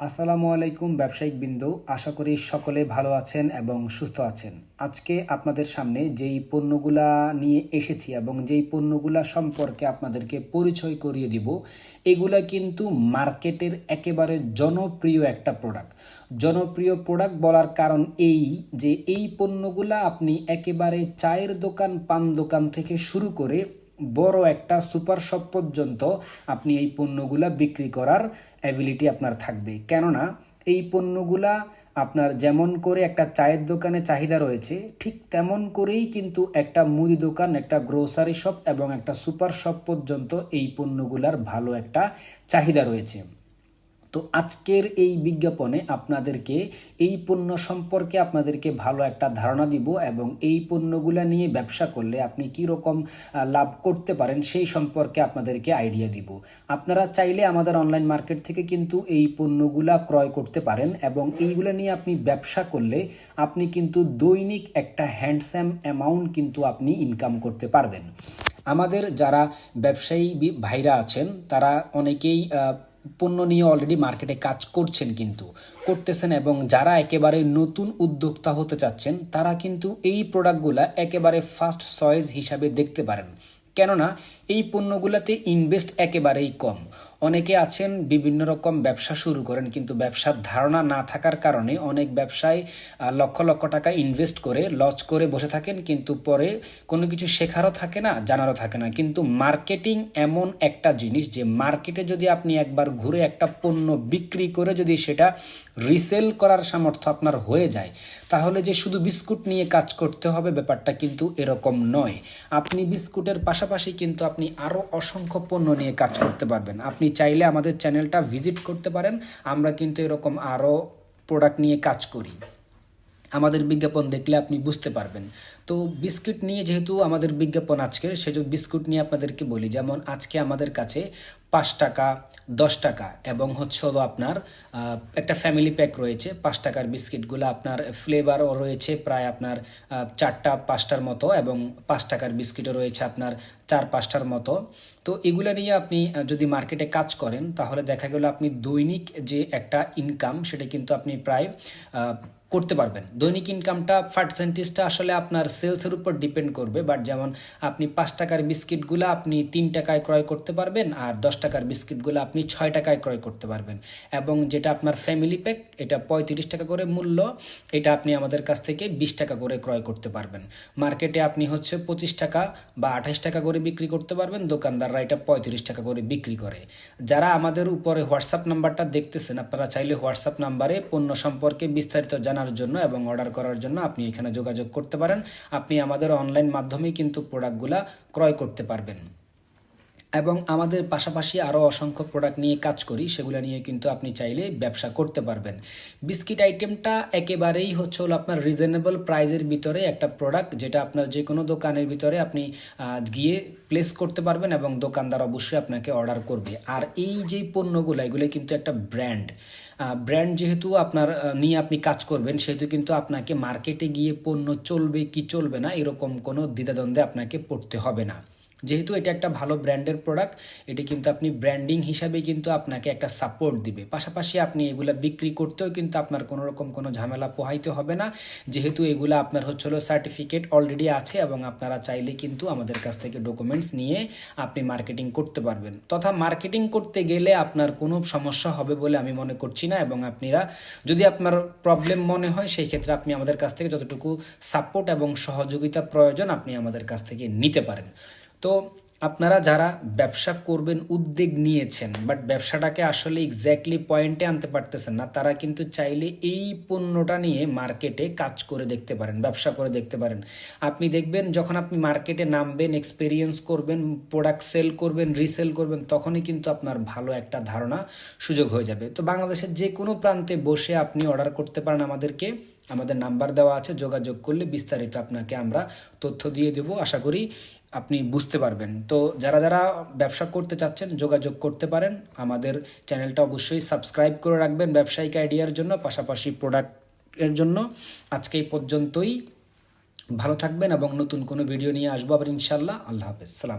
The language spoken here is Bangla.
আসসালামু আলাইকুম ব্যবসায়িক বিন্দু, আশা করি সকলে ভালো আছেন এবং সুস্থ আছেন। আজকে আপনাদের সামনে যেই পণ্যগুলা নিয়ে এসেছি এবং যেই পণ্যগুলা সম্পর্কে আপনাদেরকে পরিচয় করিয়ে দিব, এগুলা কিন্তু মার্কেটের একেবারে জনপ্রিয় একটা প্রোডাক্ট জনপ্রিয় প্রোডাক্ট বলার কারণ এই যে এই পণ্যগুলা আপনি একেবারে চায়ের দোকান, পান দোকান থেকে শুরু করে বড় একটা সুপার শপ পর্যন্ত আপনি এই পণ্যগুলা বিক্রি করার অ্যাবিলিটি আপনার থাকবে। কেননা, এই পণ্যগুলা আপনার যেমন করে একটা চায়ের দোকানে চাহিদা রয়েছে, ঠিক তেমন করেই কিন্তু একটা মুদি দোকান, একটা গ্রোসারি শপ এবং একটা সুপার শপ পর্যন্ত এই পণ্যগুলার ভালো একটা চাহিদা রয়েছে। তো আজকের এই বিজ্ঞাপনে আপনাদেরকে এই পণ্য সম্পর্কে আপনাদেরকে ভালো একটা ধারণা দিব এবং এই পণ্যগুলো নিয়ে ব্যবসা করলে আপনি কি রকম লাভ করতে পারেন সেই সম্পর্কে আপনাদেরকে আইডিয়া দিব। আপনারা চাইলে আমাদের অনলাইন মার্কেট থেকে কিন্তু এই পণ্যগুলা ক্রয় করতে পারেন এবং এইগুলো নিয়ে আপনি ব্যবসা করলে আপনি কিন্তু দৈনিক একটা হ্যান্ডসাম অ্যামাউন্ট কিন্তু আপনি ইনকাম করতে পারবেন। আমাদের যারা ব্যবসায়ী ভাইরা আছেন, তারা অনেকেই পণ্য নিয়ে অলরেডি মার্কেটে কাজ করছেন কিন্তু। করতেছেন এবং যারা একেবারে নতুন উদ্যোক্তা হতে চাচ্ছেন, তারা কিন্তু এই প্রোডাক্টগুলা একেবারে ফার্স্ট চয়েস হিসাবে দেখতে পারেন। কেননা, এই পণ্যগুলোতে ইনভেস্ট একেবারেই কম। অনেকে আছেন, বিভিন্ন রকম ব্যবসা শুরু করেন, কিন্তু ব্যবসার ধারণা না থাকার কারণে অনেক ব্যবসায় লক্ষ লক্ষ টাকা ইনভেস্ট করে লস করে বসে থাকেন, কিন্তু পরে কোনো কিছু শেখারও থাকে না, জানারও থাকে না। কিন্তু মার্কেটিং এমন একটা জিনিস যে মার্কেটে যদি আপনি একবার ঘুরে একটা পণ্য বিক্রি করে যদি সেটা রিসেল করার সামর্থ্য আপনার হয়ে যায়, তাহলে যে শুধু বিস্কুট নিয়ে কাজ করতে হবে ব্যাপারটা কিন্তু এরকম নয়। আপনি বিস্কুটের পাশাপাশি কিন্তু আপনি আরও অসংখ্য পণ্য নিয়ে কাজ করতে পারবেন। আপনি চাইলে আমাদের চ্যানেলটা ভিজিট করতে পারেন। আমরা কিন্তু এরকম আরও প্রোডাক্ট নিয়ে কাজ করি। আমাদের বিজ্ঞাপন দেখলে আপনি বুঝতে পারবেন। তো বিস্কুট নিয়ে যেহেতু আমাদের বিজ্ঞাপন আজকে সেজন্য বিস্কুট নিয়ে আপনাদেরকে বলি। যেমন আজকে আমাদের কাছে পাঁচ টাকা, দশ টাকা এবং হচ্ছে হলো আপনার একটা ফ্যামিলি প্যাক রয়েছে। পাঁচ টাকার বিস্কিটগুলো আপনার ফ্লেভারও রয়েছে প্রায় আপনার চারটা, পাঁচটার মতো এবং পাঁচ টাকার বিস্কিটও রয়েছে আপনার চার, পাঁচটার মতো। তো এগুলো নিয়ে আপনি যদি মার্কেটে কাজ করেন, তাহলে দেখা গেল আপনি দৈনিক যে একটা ইনকাম সেটা কিন্তু আপনি প্রায় করতে পারবেন। দৈনিক ইনকামটা পার্সেন্টেজটা আসলে আপনার সেলসের উপর ডিপেন্ড করবে। বাট যেমন আপনি পাঁচ টাকার বিস্কিটগুলো আপনি তিন টাকায় ক্রয় করতে পারবেন আর দশ টাকার বিস্কিটগুলো আপনি ছয় টাকায় ক্রয় করতে পারবেন। এবং যেটা আপনার ফ্যামিলি প্যাক এটা পঁয়ত্রিশ টাকা করে মূল্য, এটা আপনি আমাদের কাছ থেকে বিশ টাকা করে ক্রয় করতে পারবেন। মার্কেটে আপনি হচ্ছে পঁচিশ টাকা বা আঠাশ টাকা করে বিক্রি করতে পারবেন, দোকানদাররা এটা পঁয়ত্রিশ টাকা করে বিক্রি করে। যারা আমাদের উপরে হোয়াটসঅ্যাপ নাম্বারটা দেখতেছেন, আপনারা চাইলে হোয়াটসঅ্যাপ নাম্বারে পণ্য সম্পর্কে বিস্তারিত জানার জন্য এবং অর্ডার করার জন্য আপনি এখানে যোগাযোগ করতে পারেন। আপনি আমাদের অনলাইন মাধ্যমে কিন্তু প্রোডাক্টগুলা ক্রয় করতে পারবেন। এবং আমাদের পাশাপাশি আরও অসংখ্য প্রোডাক্ট নিয়ে কাজ করি, সেগুলো নিয়ে কিন্তু আপনি চাইলে ব্যবসা করতে পারবেন। বিস্কিট আইটেমটা একেবারেই হচ্ছে হলো আপনার রিজনেবল প্রাইজের ভিতরে একটা প্রোডাক্ট যেটা আপনার যে কোনো দোকানের ভিতরে আপনি গিয়ে প্লেস করতে পারবেন এবং দোকানদার অবশ্যই আপনাকে অর্ডার করবে। আর এই যে পণ্যগুলো, এগুলো কিন্তু একটা ব্র্যান্ড ব্র্যান্ড যেহেতু আপনার নিয়ে আপনি কাজ করবেন, সেহেতু কিন্তু আপনাকে মার্কেটে গিয়ে পণ্য চলবে কি চলবে না, এরকম কোনো দ্বিধাদ্বন্দ্বে আপনাকে পড়তে হবে না। যেহেতু এটা একটা ভালো ব্র্যান্ডের প্রোডাক্ট এটি কিন্তু আপনি ব্র্যান্ডিং হিসাবে কিন্তু আপনাকে একটা সাপোর্ট দিবে। পাশাপাশি আপনি এগুলো বিক্রি করতেও কিন্তু আপনার কোনো রকম কোনো ঝামেলা পোহাইতে হবে না। যেহেতু এগুলো আপনার হচ্ছে হলো সার্টিফিকেট অলরেডি আছে এবং আপনারা চাইলে কিন্তু আমাদের কাছ থেকে ডকুমেন্টস নিয়ে আপনি মার্কেটিং করতে পারবেন। তথা মার্কেটিং করতে গেলে আপনার কোনো সমস্যা হবে বলে আমি মনে করছি না এবং আপনারা যদি আপনার প্রবলেম মনে হয়, সেই ক্ষেত্রে আপনি আমাদের কাছ থেকে যতটুকু সাপোর্ট এবং সহযোগিতা প্রয়োজন আপনি আমাদের কাছ থেকে নিতে পারেন। তো আপনারা যারা ব্যবসা করবেন, উদ্যোগ নিয়েছেন বাট ব্যবসাটাকে আসলে এক্স্যাক্টলি পয়েন্টে আনতে পারতেছেন না, তারা কিন্তু চাইলে এই পণ্যটা নিয়ে মার্কেটে কাজ করে দেখতে পারেন, ব্যবসা করে দেখতে পারেন। আপনি দেখবেন যখন আপনি মার্কেটে নামবেন এক্সপিরিয়েন্স করবেন প্রোডাক্ট সেল করবেন রিসেল করবেন, তখনই কিন্তু আপনার ভালো একটা ধারণা সুযোগ হয়ে যাবে। তো বাংলাদেশের যে কোনো প্রান্তে বসে আপনি অর্ডার করতে পারেন আমাদেরকে। আমাদের নাম্বার দেওয়া আছে, যোগাযোগ করলে বিস্তারিত আপনাকে আমরা তথ্য দিয়ে দেবো। আশা করি আপনি বুঝতে পারবেন। তো যারা যারা ব্যবসা করতে চাচ্ছেন, যোগাযোগ করতে পারেন। আমাদের চ্যানেলটা অবশ্যই সাবস্ক্রাইব করে রাখবেন ব্যবসায়িক আইডিয়ার জন্য, পাশাপাশি প্রোডাক্টের জন্য। আজকে এই পর্যন্তই। ভালো থাকবেন এবং নতুন কোনো ভিডিও নিয়ে আসব আবার ইনশাল্লাহ আল্লাহ হাফেজ। সালাম